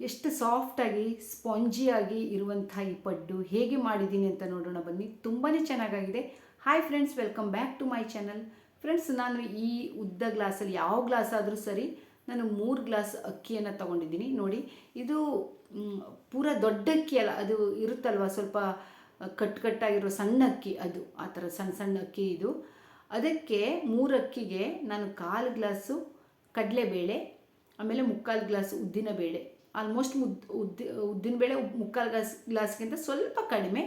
ಎಷ್ಟು ಸಾಫ್ಟಾಗಿ ಸ್ಪಾಂಜಿಯಾಗಿ ಇರುವಂಥ ಈ ಪಡ್ಡು ಹೇಗೆ ಮಾಡಿದ್ದೀನಿ ಅಂತ ನೋಡೋಣ ಬನ್ನಿ. ತುಂಬಾ ಚೆನ್ನಾಗಾಗಿದೆ. Hi friends welcome back to my channel friends ನಾನು ಈ ಉದ್ದ ಗ್ಲಾಸಲ್ಲಿ ಯಾವ ಗ್ಲಾಸ್ ಆದರೂ ಸರಿ ನಾನು ಮೂರು ಗ್ಲಾಸ್ ಅಕ್ಕಿಯನ್ನು ತಗೊಂಡಿದ್ದೀನಿ. ನೋಡಿ, ಇದು ಪೂರ ದೊಡ್ಡ ಅಕ್ಕಿ ಅಲ್ಲ, ಅದು ಇರುತ್ತಲ್ವ, ಸ್ವಲ್ಪ ಕಟ್ ಕಟ್ಟಾಗಿರೋ ಸಣ್ಣ ಅಕ್ಕಿ ಅದು, ಆ ಥರ ಸಣ್ಣ ಸಣ್ಣ ಅಕ್ಕಿ ಇದು. ಅದಕ್ಕೆ ಮೂರು ಅಕ್ಕಿಗೆ ನಾನು ಕಾಲು ಗ್ಲಾಸು ಕಡಲೆಬೇಳೆ, ಆಮೇಲೆ ಮುಕ್ಕಾಲು ಗ್ಲಾಸ್ ಉದ್ದಿನ ಬೇಳೆ ಆಲ್ಮೋಸ್ಟ್ ಮುದ್ ಉದ್ದಿ, ಉದ್ದಿನ ಬೇಳೆ ಮುಕ್ಕಾಲು ಗ್ಲಾಸ್, ಗ್ಲಾಸ್ಗಿಂತ ಸ್ವಲ್ಪ ಕಡಿಮೆ.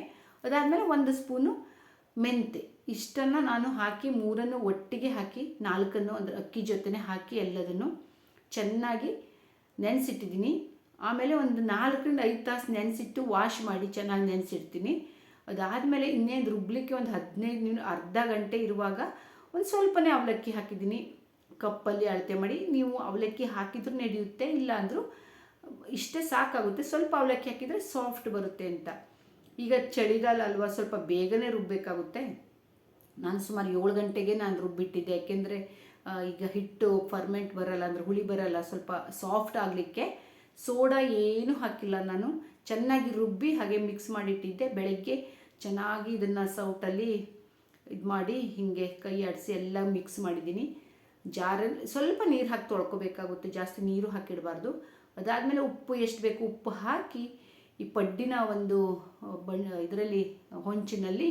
ಅದಾದಮೇಲೆ ಒಂದು ಸ್ಪೂನು ಮೆಂತೆ. ಇಷ್ಟನ್ನು ನಾನು ಹಾಕಿ ಮೂರನ್ನು ಒಟ್ಟಿಗೆ ಹಾಕಿ, ನಾಲ್ಕನ್ನು ಅಂದರೆ ಅಕ್ಕಿ ಜೊತೆನೇ ಹಾಕಿ ಎಲ್ಲದನ್ನು ಚೆನ್ನಾಗಿ ನೆನೆಸಿಟ್ಟಿದ್ದೀನಿ. ಆಮೇಲೆ ಒಂದು ನಾಲ್ಕರಿಂದ ಐದು ತಾಸು ನೆನೆಸಿಟ್ಟು ವಾಶ್ ಮಾಡಿ ಚೆನ್ನಾಗಿ ನೆನೆಸಿಡ್ತೀನಿ. ಅದಾದಮೇಲೆ ಇನ್ನೇನು ರುಬ್ಲಿಕ್ಕೆ ಒಂದು ಹದಿನೈದು ಅರ್ಧ ಗಂಟೆ ಇರುವಾಗ ಒಂದು ಸ್ವಲ್ಪನೇ ಅವಲಕ್ಕಿ ಹಾಕಿದ್ದೀನಿ. ಕಪ್ಪಲ್ಲಿ ಅಳತೆ ಮಾಡಿ ನೀವು ಅವಲಕ್ಕಿ ಹಾಕಿದ್ರೂ ನಡೆಯುತ್ತೆ ಇಲ್ಲ ಇಷ್ಟೇ ಸಾಕಾಗುತ್ತೆ. ಸ್ವಲ್ಪ ಅವಲಕ್ಕಿ ಹಾಕಿದರೆ ಸಾಫ್ಟ್ ಬರುತ್ತೆ ಅಂತ. ಈಗ ಚಳಿಗಾಲ ಅಲ್ವಾ, ಸ್ವಲ್ಪ ಬೇಗನೆ ರುಬ್ಬಬೇಕಾಗುತ್ತೆ ನಾನು ಸುಮಾರು ಏಳು ಗಂಟೆಗೆ ನಾನು ರುಬ್ಬಿಟ್ಟಿದ್ದೆ. ಯಾಕೆಂದರೆ ಈಗ ಹಿಟ್ಟು ಫರ್ಮೆಂಟ್ ಬರಲ್ಲ, ಅಂದರೆ ಹುಳಿ ಬರಲ್ಲ, ಸ್ವಲ್ಪ ಸಾಫ್ಟ್ ಆಗಲಿಕ್ಕೆ ಸೋಡಾ ಏನೂ ಹಾಕಿಲ್ಲ ನಾನು. ಚೆನ್ನಾಗಿ ರುಬ್ಬಿ ಹಾಗೆ ಮಿಕ್ಸ್ ಮಾಡಿಟ್ಟಿದ್ದೆ. ಬೆಳಗ್ಗೆ ಚೆನ್ನಾಗಿ ಇದನ್ನು ಸೌಟಲ್ಲಿ ಇದು ಮಾಡಿ, ಹೀಗೆ ಕೈ ಆಡಿಸಿ ಎಲ್ಲ ಮಿಕ್ಸ್ ಮಾಡಿದ್ದೀನಿ. ಜಾರಲ್ಲಿ ಸ್ವಲ್ಪ ನೀರು ಹಾಕಿ ತೊಳ್ಕೊಬೇಕಾಗುತ್ತೆ. ಜಾಸ್ತಿ ನೀರು ಹಾಕಿಡಬಾರ್ದು. ಅದಾದಮೇಲೆ ಉಪ್ಪು ಎಷ್ಟು ಬೇಕು? ಉಪ್ಪು ಹಾಕಿ ಈ ಪಡ್ಡಿನ ಒಂದು ಬಣ್ಣ, ಇದರಲ್ಲಿ, ಹೊಂಚಿನಲ್ಲಿ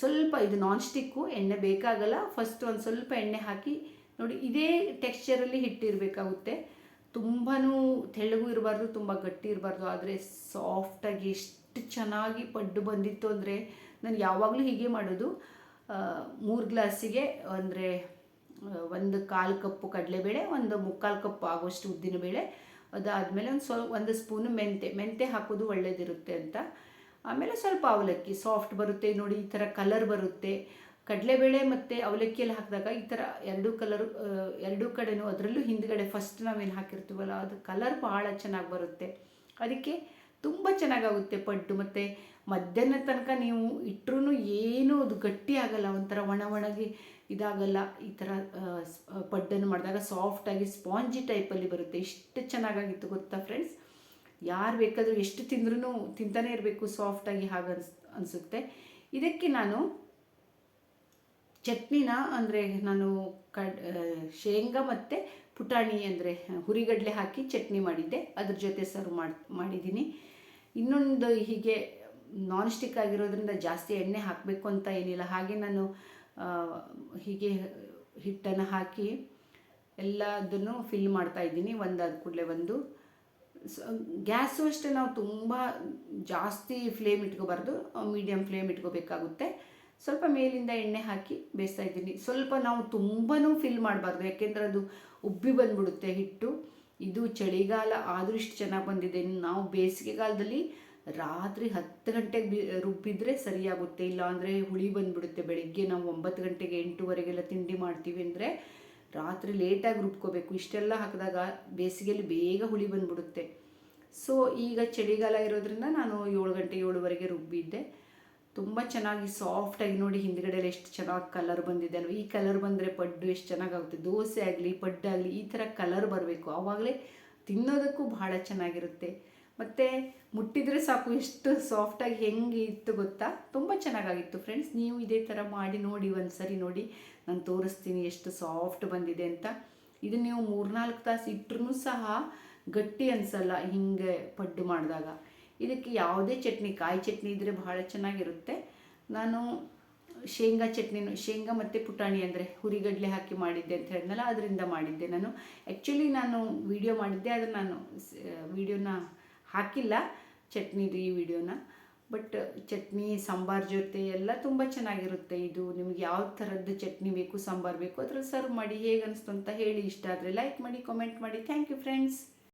ಸ್ವಲ್ಪ ಇದು ನಾನ್ ಸ್ಟಿಕ್ಕು ಎಣ್ಣೆ ಬೇಕಾಗಲ್ಲ. ಫಸ್ಟ್ ಒಂದು ಸ್ವಲ್ಪ ಎಣ್ಣೆ ಹಾಕಿ, ನೋಡಿ, ಇದೇ ಟೆಕ್ಸ್ಚರಲ್ಲಿ ಹಿಟ್ಟಿರಬೇಕಾಗುತ್ತೆ. ತುಂಬಾ ತೆಳ್ಳಗೂ ಇರಬಾರ್ದು, ತುಂಬ ಗಟ್ಟಿ ಇರಬಾರ್ದು. ಆದರೆ ಸಾಫ್ಟಾಗಿ ಎಷ್ಟು ಚೆನ್ನಾಗಿ ಪಡ್ಡು ಬಂದಿತ್ತು ಅಂದರೆ, ನಾನು ಯಾವಾಗಲೂ ಹೀಗೆ ಮಾಡೋದು. ಮೂರು ಗ್ಲಾಸಿಗೆ, ಅಂದರೆ ಒಂದು ಕಾಲು ಕಪ್ಪು ಕಡಲೆಬೇಳೆ, ಒಂದು ಮುಕ್ಕಾಲು ಕಪ್ಪು ಆಗುವಷ್ಟು ಉದ್ದಿನಬೇಳೆ ಅದಾದಮೇಲೆ ಒಂದು ಸ್ವಲ್ಪ, ಒಂದು ಸ್ಪೂನು ಮೆಂತೆ ಮೆಂತೆ ಹಾಕೋದು ಒಳ್ಳೇದಿರುತ್ತೆ ಅಂತ. ಆಮೇಲೆ ಸ್ವಲ್ಪ ಅವಲಕ್ಕಿ, ಸಾಫ್ಟ್ ಬರುತ್ತೆ ನೋಡಿ, ಈ ಥರ ಕಲರ್ ಬರುತ್ತೆ. ಕಡಲೆಬೇಳೆ ಮತ್ತು ಅವಲಕ್ಕಿಯಲ್ಲಿ ಹಾಕಿದಾಗ ಈ ಥರ ಎರಡೂ ಕಲರು ಎರಡೂ ಕಡೆನೂ ಅದರಲ್ಲೂ ಹಿಂದ್ಗಡೆ ಫಸ್ಟ್ ನಾವೇನು ಹಾಕಿರ್ತೀವಲ್ಲ, ಅದು ಕಲರ್ ಭಾಳ ಚೆನ್ನಾಗಿ ಬರುತ್ತೆ. ಅದಕ್ಕೆ ತುಂಬ ಚೆನ್ನಾಗಾಗುತ್ತೆ ಪಡ್ಡು. ಮತ್ತು ಮಧ್ಯಾಹ್ನ ತನಕ ನೀವು ಇಟ್ಟರೂ ಏನೂ ಅದು ಗಟ್ಟಿ ಆಗಲ್ಲ, ಒಂಥರ ಒಣ ಒಣಗಿ ಇದಾಗಲ್ಲ. ಈ ಥರ ಪಡ್ಡನ್ನು ಮಾಡಿದಾಗ ಸಾಫ್ಟಾಗಿ ಸ್ಪಾಂಜಿ ಟೈಪಲ್ಲಿ ಬರುತ್ತೆ. ಎಷ್ಟು ಚೆನ್ನಾಗಾಗಿತ್ತು ಗೊತ್ತಾ ಫ್ರೆಂಡ್ಸ್ ಯಾರು ಬೇಕಾದರೂ ಎಷ್ಟು ತಿಂದ್ರೂ ತಿಂತಾನೆ ಇರಬೇಕು ಸಾಫ್ಟಾಗಿ ಹಾಗೆ ಅನ್ಸ್, ಅನಿಸುತ್ತೆ. ಇದಕ್ಕೆ ನಾನು ಚಟ್ನಿನ ಅಂದರೆ ನಾನು ಕಡ್ ಶೇಂಗಾ ಮತ್ತು ಪುಟಾಣಿ ಅಂದರೆ ಹುರಿಗಡಲೆ ಹಾಕಿ ಚಟ್ನಿ ಮಾಡಿದ್ದೆ. ಅದ್ರ ಜೊತೆ ಸರ್ವ್ ಮಾಡಿ, ಮಾಡಿದ್ದೀನಿ. ಇನ್ನೊಂದು ಹೀಗೆ ನಾನ್ ಸ್ಟಿಕ್ ಆಗಿರೋದ್ರಿಂದ ಜಾಸ್ತಿ ಎಣ್ಣೆ ಹಾಕಬೇಕು ಅಂತ ಏನಿಲ್ಲ. ಹಾಗೆ ನಾನು ಹೀಗೆ ಹಿಟ್ಟನ್ನು ಹಾಕಿ ಎಲ್ಲದನ್ನು ಫಿಲ್ ಮಾಡ್ತಾ ಇದ್ದೀನಿ. ಒಂದಾದ ಕೂಡಲೇ ಒಂದು. ಗ್ಯಾಸು ಅಷ್ಟೇ. ನಾವು ತುಂಬ ಜಾಸ್ತಿ ಫ್ಲೇಮ್ ಇಟ್ಕೋಬಾರ್ದು. ಮೀಡಿಯಮ್ ಫ್ಲೇಮ್ ಇಟ್ಕೋಬೇಕಾಗುತ್ತೆ. ಸ್ವಲ್ಪ ಮೇಲಿಂದ ಎಣ್ಣೆ ಹಾಕಿ ಬೇಯಿಸ್ತಾ ಇದ್ದೀನಿ. ಸ್ವಲ್ಪ ನಾವು ತುಂಬಾ ಫಿಲ್ ಮಾಡಬಾರ್ದು. ಯಾಕೆಂದರೆ ಅದು ಉಬ್ಬಿ ಬಂದ್ಬಿಡುತ್ತೆ ಹಿಟ್ಟು. ಇದು ಚಳಿಗಾಲ ಆದರೂ ಇಷ್ಟು ಚೆನ್ನಾಗಿ ಬಂದಿದೆ. ನಾವು ಬೇಸಿಗೆಗಾಲದಲ್ಲಿ ರಾತ್ರಿ ಹತ್ತು ಗಂಟೆಗೆ ಬಿ, ರುಬ್ಬಿದ್ರೆ ಸರಿಯಾಗುತ್ತೆ. ಇಲ್ಲ ಅಂದರೆ ಹುಳಿ ಬಂದುಬಿಡುತ್ತೆ. ಬೆಳಿಗ್ಗೆ ನಾವು ಒಂಬತ್ತು ಗಂಟೆಗೆ ಎಂಟೂವರೆಗೆಲ್ಲ ತಿಂಡಿ ಮಾಡ್ತೀವಿ ಅಂದರೆ ರಾತ್ರಿ ಲೇಟಾಗಿ ರುಬ್ಕೋಬೇಕು. ಇಷ್ಟೆಲ್ಲ ಹಾಕಿದಾಗ ಬೇಸಿಗೆಯಲ್ಲಿ ಬೇಗ ಹುಳಿ ಬಂದುಬಿಡುತ್ತೆ. ಸೊ ಈಗ ಚಳಿಗಾಲ ಇರೋದ್ರಿಂದ ನಾನು ಏಳು ಗಂಟೆ ಏಳುವರೆಗೆ ರುಬ್ಬಿದ್ದೆ. ತುಂಬ ಚೆನ್ನಾಗಿ ಸಾಫ್ಟಾಗಿ ನೋಡಿ ಹಿಂದ್ಗಡೆಲ್ಲ ಎಷ್ಟು ಚೆನ್ನಾಗಿ ಕಲರ್ ಬಂದಿದೆ ಅಲ್ವ? ಈ ಕಲರ್ ಬಂದರೆ ಪಡ್ಡು ಎಷ್ಟು ಚೆನ್ನಾಗಾಗುತ್ತೆ. ದೋಸೆ ಆಗಲಿ ಪಡ್ಡಾಗಲಿ ಈ ಥರ ಕಲರ್ ಬರಬೇಕು. ಆವಾಗಲೇ ತಿನ್ನೋದಕ್ಕೂ ಬಹಳ ಚೆನ್ನಾಗಿರುತ್ತೆ. ಮತ್ತು ಮುಟ್ಟಿದರೆ ಸಾಕು ಎಷ್ಟು ಸಾಫ್ಟಾಗಿ ಹೆಂಗೆ ಇತ್ತು ಗೊತ್ತಾ? ತುಂಬ ಚೆನ್ನಾಗಾಗಿತ್ತು ಫ್ರೆಂಡ್ಸ್ ನೀವು ಇದೇ ಥರ ಮಾಡಿ ನೋಡಿ ಒಂದು ಸರಿ ನೋಡಿ. ನಾನು ತೋರಿಸ್ತೀನಿ ಎಷ್ಟು ಸಾಫ್ಟ್ ಬಂದಿದೆ ಅಂತ. ಇದು ನೀವು ಮೂರ್ನಾಲ್ಕು ತಾಸು ಇಟ್ಟರೂ ಸಹ ಗಟ್ಟಿ ಅನಿಸಲ್ಲ ಹಿಂಗೆ ಪಡ್ಡು ಮಾಡಿದಾಗ. ಇದಕ್ಕೆ ಯಾವುದೇ ಚಟ್ನಿ, ಕಾಯಿ ಚಟ್ನಿ ಇದ್ದರೆ ಬಹಳ ಚೆನ್ನಾಗಿರುತ್ತೆ. ನಾನು ಶೇಂಗಾ ಚಟ್ನಿನು ಶೇಂಗಾ ಮತ್ತು ಪುಟಾಣಿ ಅಂದರೆ ಹುರಿಗಡಲೆ ಹಾಕಿ ಮಾಡಿದ್ದೆ ಅಂತ ಹೇಳಿದ್ನಲ್ಲ, ಅದರಿಂದ ಮಾಡಿದ್ದೆ ನಾನು. ಆ್ಯಕ್ಚುಲಿ ನಾನು ವಿಡಿಯೋ ಮಾಡಿದ್ದೆ, ಆದರೆ ನಾನು ವಿಡಿಯೋನ ಹಾಕಿಲ್ಲ ಚಟ್ನಿದು ಈ ವಿಡಿಯೋನ ಬಟ್ ಚಟ್ನಿ, ಸಾಂಬಾರ್ ಜೊತೆ ಎಲ್ಲ ತುಂಬ ಚೆನ್ನಾಗಿರುತ್ತೆ ಇದು. ನಿಮ್ಗೆ ಯಾವ ಥರದ್ದು ಚಟ್ನಿ ಬೇಕು, ಸಾಂಬಾರು ಬೇಕು, ಅದ್ರಲ್ಲಿ ಸರ್ವ್ ಮಾಡಿ ಹೇಗೆ ಅನಿಸ್ತು ಅಂತ ಹೇಳಿ ಇಷ್ಟ ಆದರೆ ಲೈಕ್ ಮಾಡಿ ಕಾಮೆಂಟ್ ಮಾಡಿ. Thank you friends